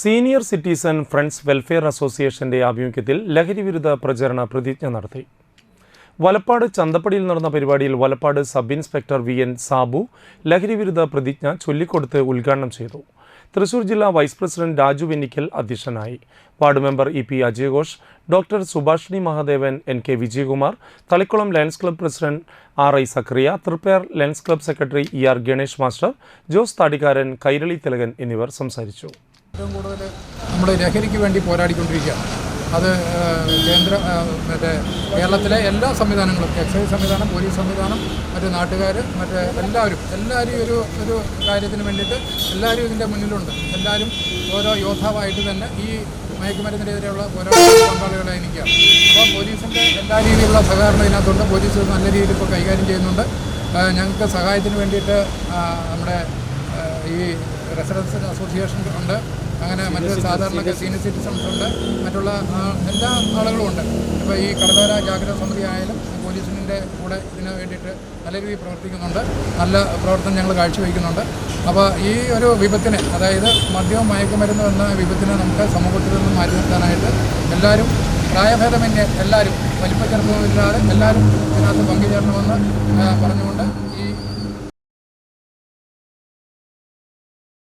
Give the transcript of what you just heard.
Senior citizen friends welfare അസോസിയേഷന്റെ ആഭിമുഖ്യത്തിൽ ലഹരിവിരുദ്ധ പ്രചരണ പ്രതിജ്ഞ നടത്തി. വലപ്പാട് ചന്തപ്പടിയിൽ നടന്ന പരിപാടിയിൽ Valappad sub inspector V N Sabu ലഹരിവിരുദ്ധ പ്രതിജ്ഞ ചൊല്ലിക്കൊടുത്ത് ഉദ്ഘാടനം ചെയ്തു. തൃശൂർ ജില്ലാ വൈസ് പ്രസിഡന്റ് രാജു വെന്നിക്കൽ അധ്യക്ഷനായി. Ward member E P അജയഘോഷ് doctor Subhashini Mahadevan N K Vijayakumar Thalikkulam Lions club president R I Sakriya തൃപ്പേർ Lions club secretary E R Ganesh master Jose Thadikkaran Kairali Thilakan എന്നിവർ സംസാരിച്ചു. ഏറ്റവും കൂടുതൽ നമ്മൾ ലഹരിക്ക് വേണ്ടി പോരാടിക്കൊണ്ടിരിക്കുകയാണ്. അത് കേന്ദ്ര മറ്റേ കേരളത്തിലെ എല്ലാ സംവിധാനങ്ങളും എക്സൈസ് സംവിധാനം പോലീസ് സംവിധാനം മറ്റു നാട്ടുകാർ മറ്റേ എല്ലാവരും എല്ലാവരും ഒരു ഒരു കാര്യത്തിന് വേണ്ടിയിട്ട് എല്ലാവരും ഇതിന്റെ മുന്നിലുണ്ട്. എല്ലാവരും ഓരോ യോദ്ധാവായിട്ട് തന്നെ ഈ മയക്കുമരുന്നിനെതിരെയുള്ള ഓരോ പങ്കാളികളെ എനിക്കാണ് അപ്പോൾ പോലീസിന്റെ എല്ലാ രീതിയിലുള്ള സഹകരണം ഇതിനകത്തുണ്ട്. പോലീസ് നല്ല രീതിയിൽ ഇപ്പോൾ കൈകാര്യം ചെയ്യുന്നുണ്ട്. ഞങ്ങൾക്ക് സഹായത്തിന് വേണ്ടിയിട്ട് നമ്മുടെ ഈ റെസിഡൻസ് അസോസിയേഷൻ ഉണ്ട്. അങ്ങനെ മറ്റ് സാധാരണ സീനിയർ സിറ്റിസൺസ് ഉണ്ട്. മറ്റുള്ള എല്ലാ ആളുകളും ഉണ്ട്. ഇപ്പോൾ ഈ കടലോര ജാഗ്രത സമിതി ആയാലും പോലീസിന്റെ കൂടെ ഇതിന് വേണ്ടിയിട്ട് നല്ല രീതിയിൽ പ്രവർത്തിക്കുന്നുണ്ട്. നല്ല പ്രവർത്തനം ഞങ്ങൾ കാഴ്ചവെക്കുന്നുണ്ട്. അപ്പോൾ ഈ ഒരു വിപത്തിനെ അതായത് മദ്യവും മയക്കുമരുന്ന് എന്ന വിപത്തിനെ നമുക്ക് സമൂഹത്തിൽ നിന്ന് മാറ്റി നിർത്താനായിട്ട് എല്ലാവരും പ്രായഭേദമന്യേ എല്ലാവരും വലിപ്പ ചെറുപ്പമില്ലാതെ എല്ലാവരും ഇതിനകത്ത് പങ്കുചേരണമെന്ന് പറഞ്ഞുകൊണ്ട് ഈ